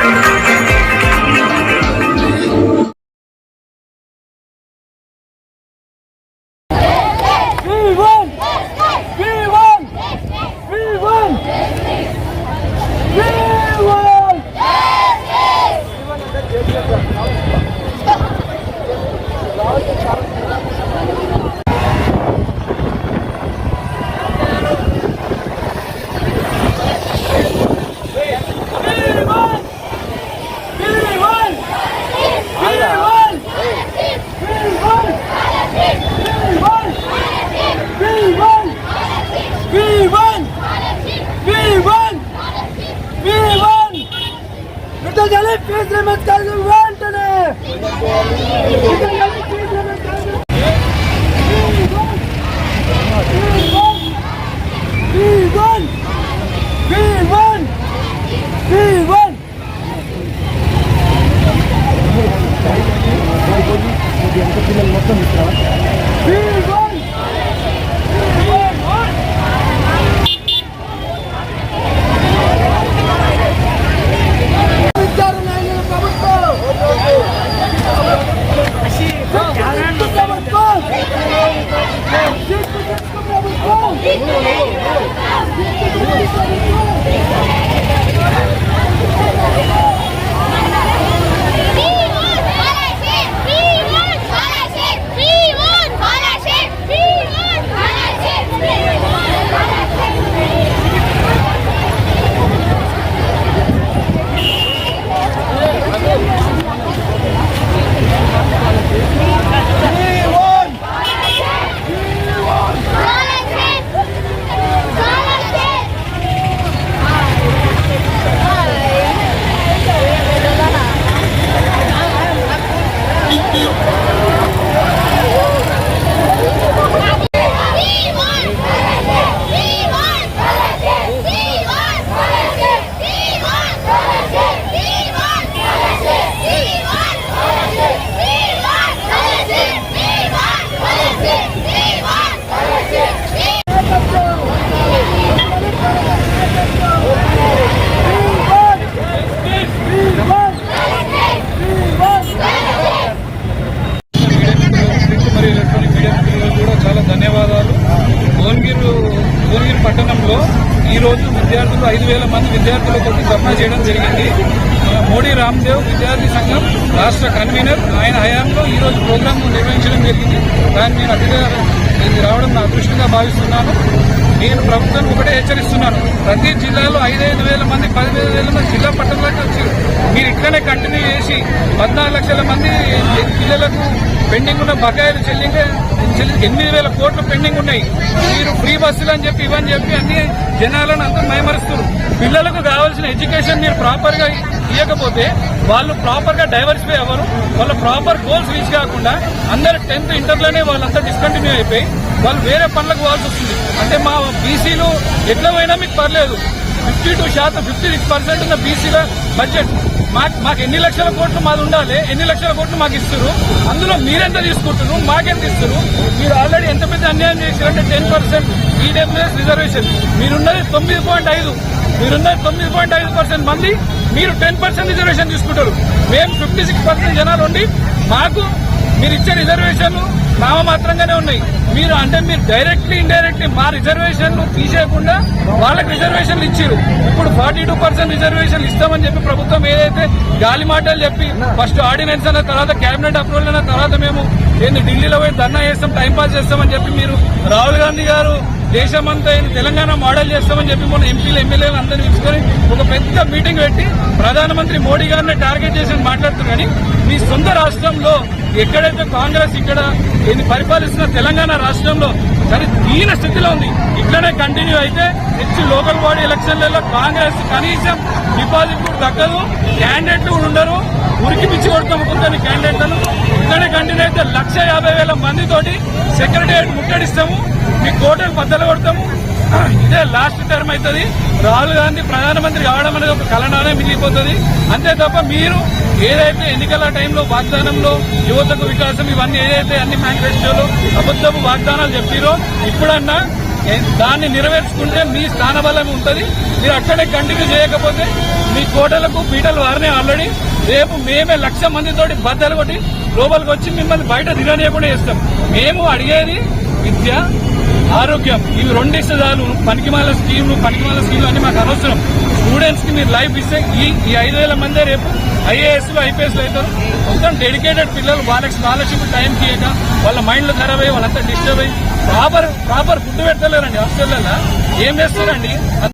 Hallelujah. ಯುದ್ಧದಲ್ಲಿ fees limit ಕೈಗೊಳ್ಳುವಂತಾನೆ Thank you. విద్యార్థులు ఐదు వేల మంది విద్యార్థులతో ధర్నా చేయడం జరిగింది. మోడీ రామ్దేవ్ విద్యార్థి సంఘం రాష్ట్ర కన్వీనర్. ఆయన హయాంలో ఈ రోజు నిర్వహించడం జరిగింది. దాన్ని నేను అతిగా రావడం నా అదృష్టంగా భావిస్తున్నాను. నేను ప్రభుత్వం ఒకటే హెచ్చరిస్తున్నాను. ప్రతి జిల్లాలో ఐదైదు వేల మంది పదివేల వేల మంది జిల్లా పట్టణాలకు వచ్చారు మీరు ఇట్లనే కంటిన్యూ చేసి పద్నాలుగు లక్షల మంది పిల్లలకు పెండింగ్ ఉన్న బకాయిలు చెల్లించే ఎనిమిది వేల కోట్లు పెండింగ్ ఉన్నాయి. మీరు ఫ్రీ బస్సులు అని చెప్పి ఇవని చెప్పి అన్ని జనాలను అంతా మైమరుస్తారు పిల్లలకు కావాల్సిన ఎడ్యుకేషన్ మీరు ప్రాపర్గా ఇవ్వకపోతే వాళ్ళు ప్రాపర్గా డైవర్సిఫై అవ్వరు. వాళ్ళ ప్రాపర్ గోల్స్ రీచ్ కాకుండా అందరు టెన్త్ ఇంటర్లోనే వాళ్ళంతా డిస్కంటిన్యూ అయిపోయి వాళ్ళు వేరే పనులకు పోవాల్సి వస్తుంది. అంటే మా బీసీలు ఎట్లా పోయినా మీకు పర్లేదు. ఫిఫ్టీ టూ శాతం ఫిఫ్టీ సిక్స్ పర్సెంట్ ఉన్న బీసీల బడ్జెట్ మాకు మాకు ఎన్ని లక్షల కోట్లు మాది ఉండాలి ఎన్ని లక్షల కోట్లు మాకు ఇస్తారు అందులో మీరెంత తీసుకుంటారు మాకెంత ఇస్తారు మీరు ఆల్రెడీ ఎంత పెద్ద అన్యాయం చేశారంటే ten percent E W S reservation మీరున్నది తొమ్మిది పాయింట్ ఐదు మీరున్నది తొమ్మిది పాయింట్ ఐదు పర్సెంట్ మంది మీరు టెన్ పర్సెంట్ రిజర్వేషన్ తీసుకుంటారు. మేము ఫిఫ్టీ సిక్స్ పర్సెంట్ జనాలు ఉండి మాకు మీరు ఇచ్చే రిజర్వేషన్లు నామమాత్రంగానే ఉన్నాయి. మీరు అంటే మీరు డైరెక్ట్లీ ఇండైరెక్ట్లీ మా రిజర్వేషన్లు తీసేయకుండా వాళ్ళకి రిజర్వేషన్లు ఇచ్చారు ఇప్పుడు ఫార్టీ టూ పర్సెంట్ రిజర్వేషన్లు ఇస్తామని చెప్పి ప్రభుత్వం ఏదైతే గాలి మాటలు చెప్పి ఫస్ట్ ఆర్డినెన్స్ అన్న తర్వాత కేబినెట్ అప్రూవల్ అన్న తర్వాత మేము ఏంది ఢిల్లీలో పోయి ధర్నా చేస్తాం టైం పాస్ చేస్తామని చెప్పి మీరు రాహుల్ గాంధీ గారు దేశమంతా తెలంగాణ మోడల్ చేస్తామని చెప్పి మన ఎంపీలు ఎమ్మెల్యేలు అందరినీ పిలుచుకొని ఒక పెద్ద మీటింగ్ పెట్టి ప్రధానమంత్రి మోడీ గారిని టార్గెట్ చేసి మాట్లాడుతున్నారు. కానీ మీ సొంత రాష్ట్రంలో ఎక్కడైతే కాంగ్రెస్ ఇక్కడ ఇది పరిపాలిస్తున్న తెలంగాణ రాష్ట్రంలో సరే దీన స్థితిలో ఉంది. ఇట్లనే కంటిన్యూ అయితే నెక్స్ట్ లోకల్ బాడీ ఎలక్షన్లలో కాంగ్రెస్ కనీసం డిపాజిట్ కూడా తగ్గదు. క్యాండిడేట్లు కూడా ఉండరు. ఉరికి పిచ్చి కొడతాము కొందరి క్యాండిడేట్లను ఇట్లనే కంటిన్యూ అయితే లక్ష యాభై వేల మందితోటి సెక్రటేరియట్ ముట్టడిస్తాము. మీ కోటలు బద్దలు కొడతాము. ఇదే లాస్ట్ టర్మ్ అవుతుంది. రాహుల్ గాంధీ ప్రధానమంత్రి కావడం అనేది ఒక కలనానే మిగిలిపోతుంది. అంతే తప్ప మీరు ఏదైతే ఎన్నికల టైంలో వాగ్దానంలో యువతకు వికాసం ఇవన్నీ ఏదైతే అన్ని మేనిఫెస్టోలు అబద్ధపు వాగ్దానాలు చెప్పిరో ఇప్పుడన్నా దాన్ని నెరవేర్చుకుంటే మీ స్థానబలం ఉంటుంది. మీరు అక్కడే కంటిన్యూ చేయకపోతే మీ కోటలకు పీటలు వారినే ఆల్రెడీ. రేపు మేమే లక్ష మందితోటి బద్దలు కొట్టి లోపలికి వచ్చి మిమ్మల్ని బయట తిరగనీయకుండా చేస్తాం. మేము అడిగేది విద్య ఆరోగ్యం. ఇవి రెండు చాలు. పనికిమాల స్కీమ్లు పనికిమాల స్కీమ్లు అన్ని మాకు అనవసరం. స్టూడెంట్స్కి మీరు లైఫ్ ఇస్తే ఈ ఈ ఐదు వేల మందే రేపు ఐఏఎస్ ఐపీఎస్ అవుతారు. మొత్తం డెడికేటెడ్ పిల్లలు వాళ్ళకి స్కాలర్షిప్ టైం ఇయ్యక వాళ్ళ మైండ్లు ఖరాబ్ అయ్యి వాళ్ళంతా డిస్టర్బ్ అయ్యి ప్రాపర్ ప్రాపర్ ఫుడ్ పెట్టలేరండి హాస్టల్లో ఏం చేస్తారండి?